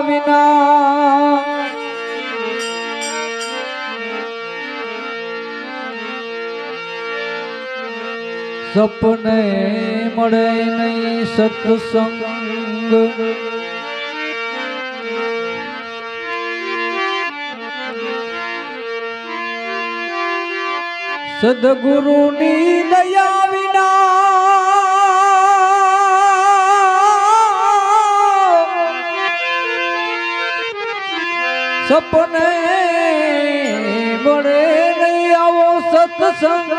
વિના સપને મળે નહીં સત્સંગ સદગુરુની સપને મળે આવો સત્સંગ.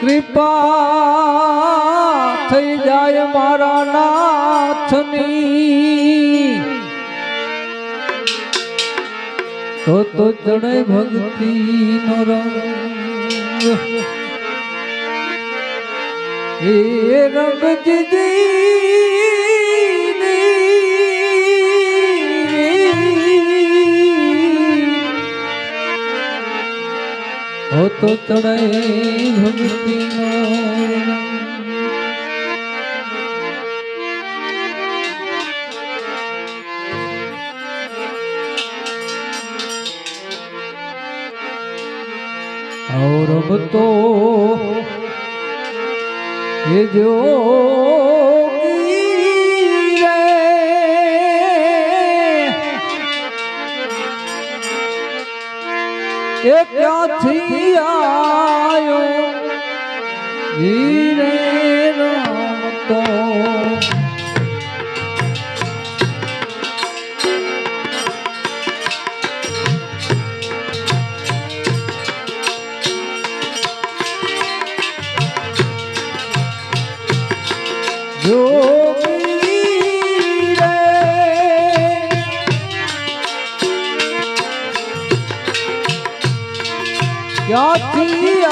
કૃપા થઈ જાય મારા નાથની. તો તો ચડે ભક્તિ નો રંગ. એ રંગ જીજી હો તો ચડે ભક્તિનો ઔરબ તો એ જો એ ક્યાંથી આયો? ધીરે રમતો જોગી ક્યાંથી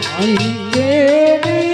રે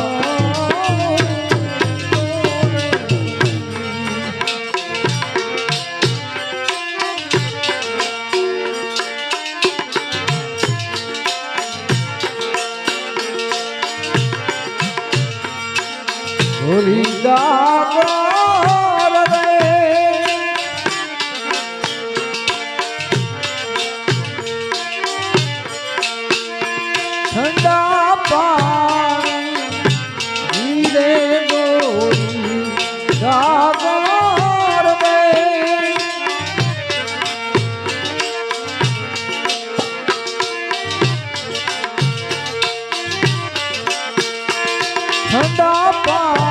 ઠંડા પા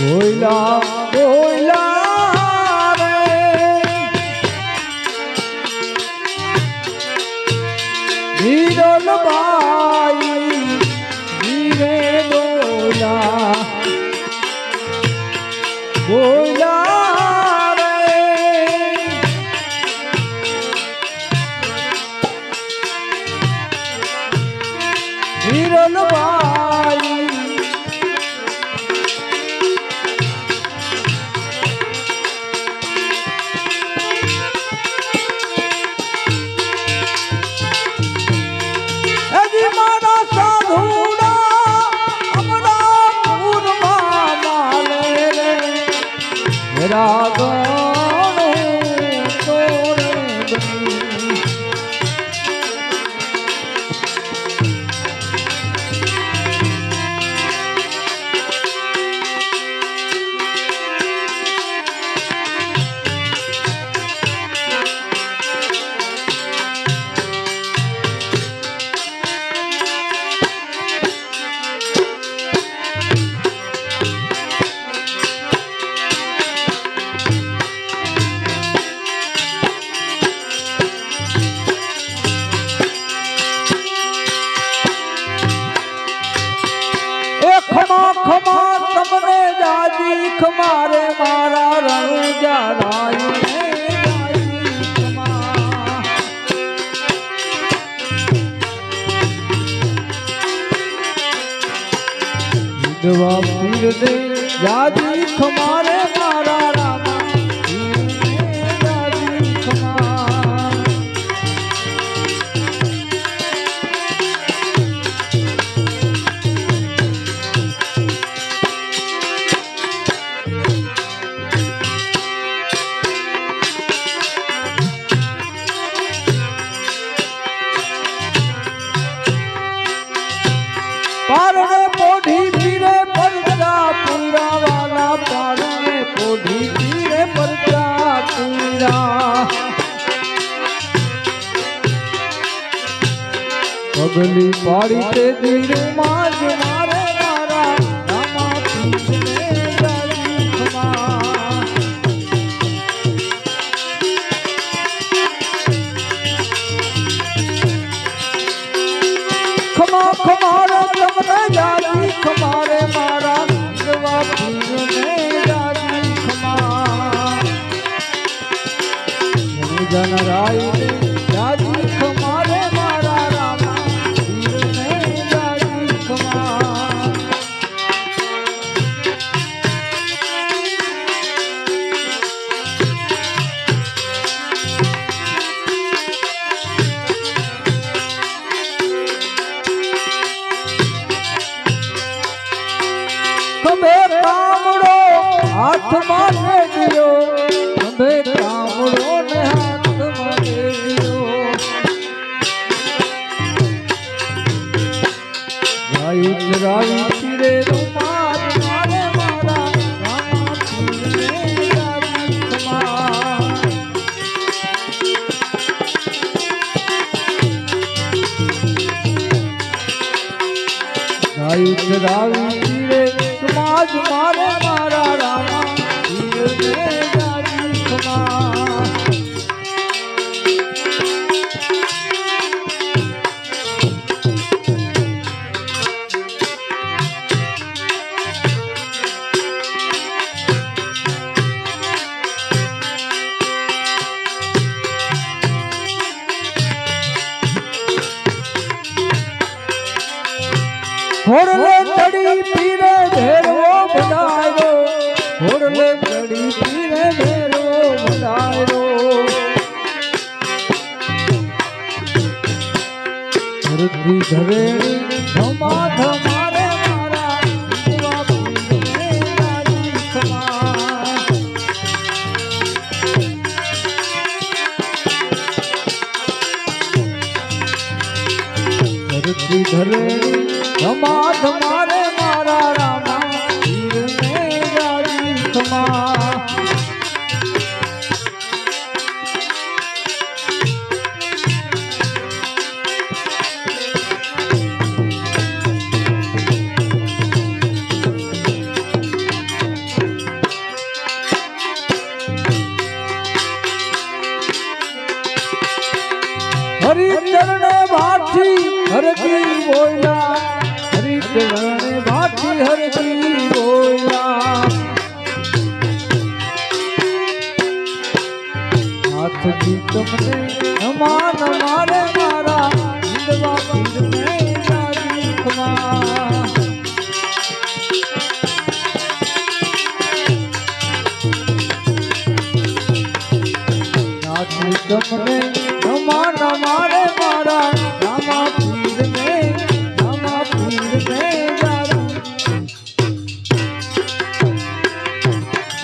બોયલા બોયલા રે. વીરલ બાઈ વીરે બોલા. બોલા મેરા ખમા તમને દાદી ખમારે મારા રણુજા ખમા વિધવા પીર દે જાજી ખમારે પોઢી પીરે પરચા પૂરા પગલી પાડી તે દિલમાં જ મારે મારા રામા ખમા જન ગાય પીરને જાજી ખમા ચરાવી ફિરે સમાજ મારે મારા રામા. હરિચરણે ભાઠી હરજી બોલા હરિચરણે ભાઠી હરજી બોલા હાથથી તમને નમાન મારે